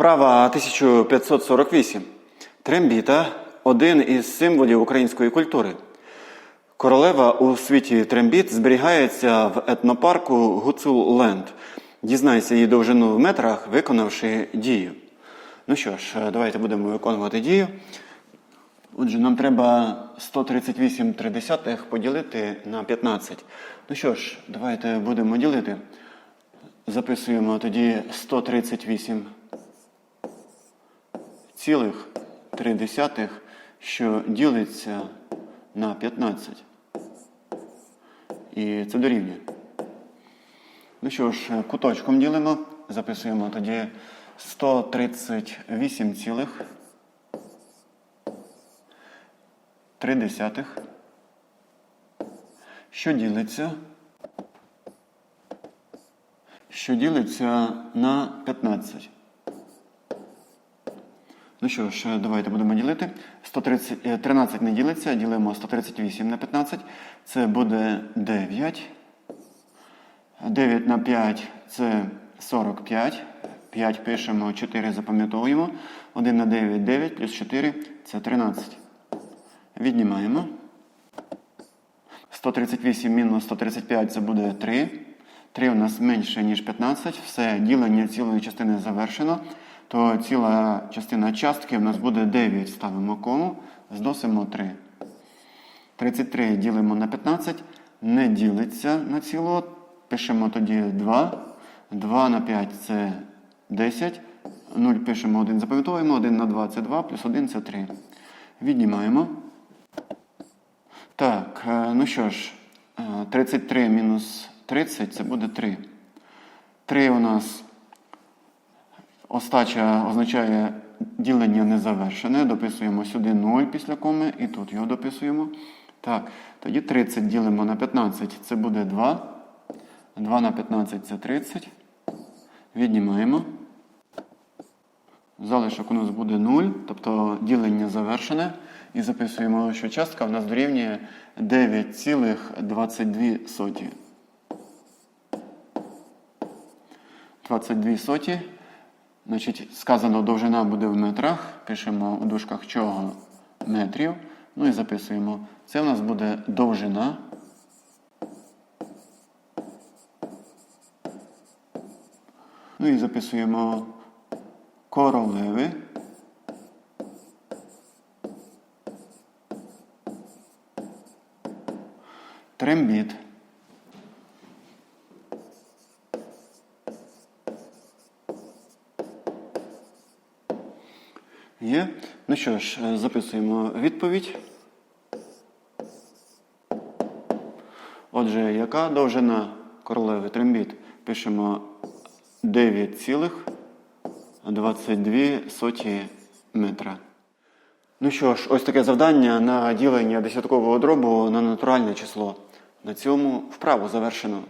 Вправа 1548. Трембіта один із символів української культури. Королева у світі трембіт зберігається в етнопарку Гуцул-Ленд. Дізнайся її довжину в метрах, виконавши дію. Ну що ж, давайте будемо виконувати дію. Отже, нам треба 138,3 поділити на 15. Ну що ж, давайте будемо ділити. Записуємо тоді 138 цілих 3 десятих, що ділиться на 15. І це дорівнює. Ну що ж, куточком ділимо. Записуємо тоді 138 цілих 3 десятих, що ділиться, що ділиться на 15. Що ж, давайте будемо ділити. 130, е, 13 не ділиться, ділимо 138 на 15. Це буде 9. 9 на 5 це 45. 5 пишемо, 4 запам'ятовуємо. 1 на 9 9 плюс 4 це 13. Віднімаємо. 138 мінус 135 це буде 3. 3 у нас менше, ніж 15. Все, ділення цілої частини завершено. То ціла частина частки у нас буде 9. Ставимо кому, зносимо 3. 33 ділимо на 15. Не ділиться на ціло. Пишемо тоді 2. 2 на 5 це 10. 0 пишемо 1, запам'ятовуємо. 1 на 2 це 2, плюс 1 це 3. Віднімаємо. Так, е, ну що ж, е, 33 мінус 30 це буде 3. 3 у нас остача означає ділення незавершене. Дописуємо сюди 0 після коми і тут його дописуємо. Так, тоді 30 ділимо на 15, це буде 2. 2 на 15 це 30. Віднімаємо. Залишок у нас буде 0, тобто ділення завершене. І записуємо, що частка в нас дорівнює 9,22 22 соті. Значить, сказано, довжина буде в метрах. Пишемо у дужках чого метрів. Ну і записуємо. Це у нас буде довжина. Ну і записуємо королеви. Трембіт. Є. Ну що ж, е, записуємо відповідь. Отже, яка довжина королеви трембіт? Пишемо 9,22 метра. Ну що ж, ось таке завдання на ділення десяткового дробу на натуральне число. На цьому вправу завершено.